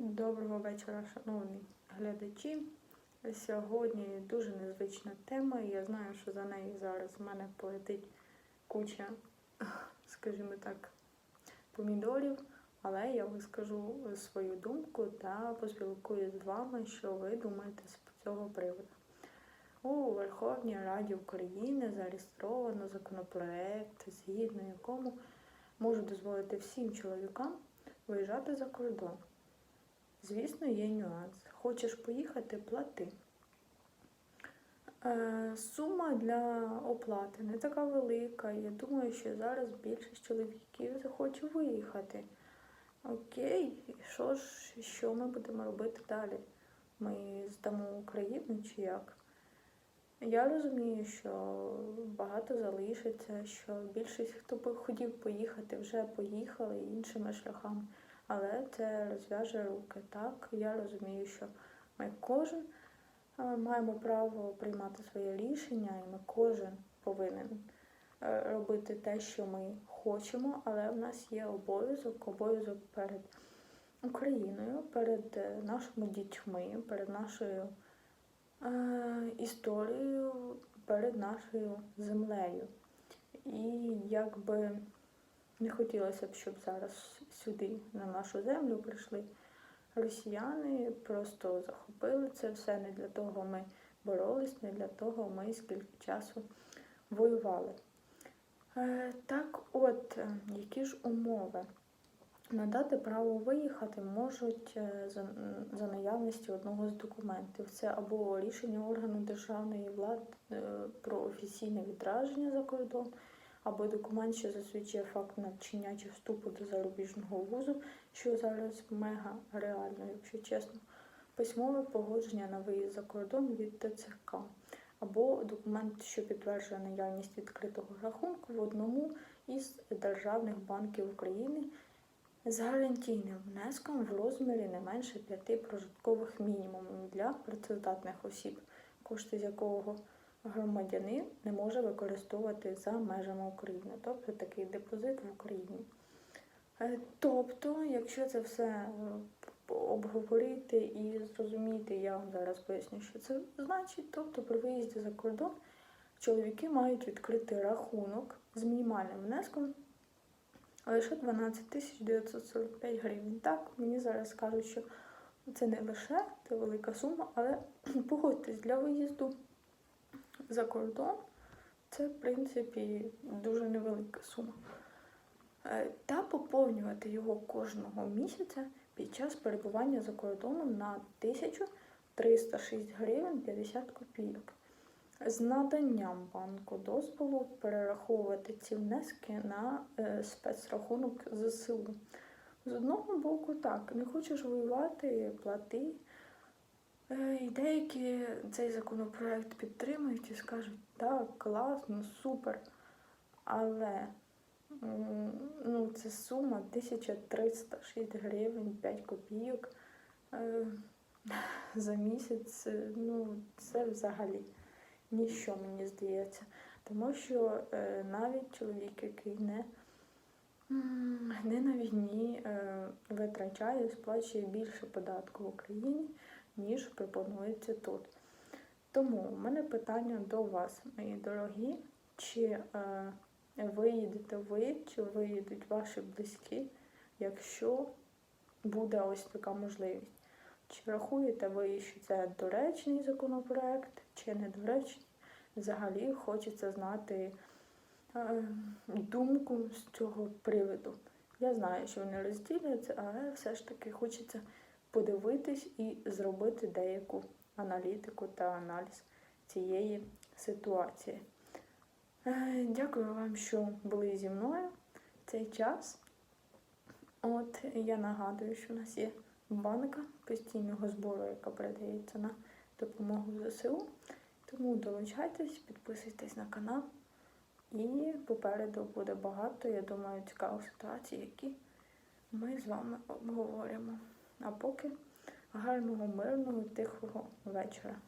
Доброго вечора, шановні глядачі. Сьогодні дуже незвична тема, я знаю, що за нею зараз в мене полетить куча, скажімо так, помідорів, але я вискажу свою думку та поспілкуюсь з вами, що ви думаєте з цього приводу. У Верховній Раді України зареєстровано законопроект, згідно якому можуть дозволити всім чоловікам виїжджати за кордон. Звісно, є нюанс. Хочеш поїхати, плати. Е, сума для оплати не така велика. Я думаю, що зараз більшість чоловіків захоче виїхати. Окей, що ж, що ми будемо робити далі? Ми здамо Україну чи як? Я розумію, що багато залишиться, що більшість, хто би хотів поїхати, вже поїхали іншими шляхами. Але це розв'яже руки. Так, я розумію, що ми кожен е, маємо право приймати своє рішення, і ми кожен повинен е, робити те, що ми хочемо, але в нас є обов'язок, обов'язок перед Україною, перед е, нашими дітьми, перед нашою е, історією, перед нашою землею. І якби не хотілося б, щоб зараз сюди, на нашу землю, прийшли росіяни, просто захопили це все. Не для того ми боролись, не для того ми скільки часу воювали. Е, Так от, е, які ж умови? Надати право виїхати можуть е, за, наявності одного з документів. Це або рішення органу державної влади про офіційне відраження за кордон, або документ, що засвідчує факт навчання чи вступу до зарубіжного вузу, що зараз мега реально, якщо чесно, письмове погодження на виїзд за кордон від ТЦК, або документ, що підтверджує наявність відкритого рахунку в одному із державних банків України з гарантійним внеском в розмірі не менше п'яти прожиткових мінімумів для працездатних осіб, кошти з якого громадянин не може використовувати за межами України, тобто такий депозит в Україні. Е, Тобто, якщо це все е, обговорити і зрозуміти, я вам зараз поясню, що це значить. Тобто, при виїзді за кордон чоловіки мають відкрити рахунок з мінімальним внеском лише 12 тисяч 945 гривень. Так, мені зараз кажуть, що це не лише це велика сума, але погодьтесь для виїзду за кордон це, в принципі, дуже невелика сума. Е, Та поповнювати його кожного місяця під час перебування за кордоном на 1306 гривень 50 копійок. З наданням банку дозволу перераховувати ці внески на е, спецрахунок ЗСУ. З одного боку, так, не хочеш воювати, плати. Е, І деякі цей законопроект підтримують і скажуть, так, класно, супер. Але ну, це сума 1306 гривень 5 копійок е, за місяць. е, Ну, це взагалі ніщо, мені здається. Тому що навіть чоловік, який не, не на війні, витрачає, сплачує більше податку в Україні ніж пропонується тут. Тому в мене питання до вас, мої дорогі, чи е, виїдете ви, чи виїдуть ваші близькі, якщо буде ось така можливість. Чи рахуєте ви, що це доречний законопроект, чи недоречний? Взагалі хочеться знати е, думку з цього приводу. Я знаю, що вони розділяються, але все ж таки хочеться подивитись і зробити деяку аналітику та аналіз цієї ситуації. Е, Дякую вам, що були зі мною в цей час. От я нагадую, що у нас є банка постійного збору, яка передається на допомогу ЗСУ. Тому долучайтесь, підписуйтесь на канал. І попереду буде багато, я думаю, цікавих ситуацій, які ми з вами обговоримо. А поки гарного, мирного, тихого вечора.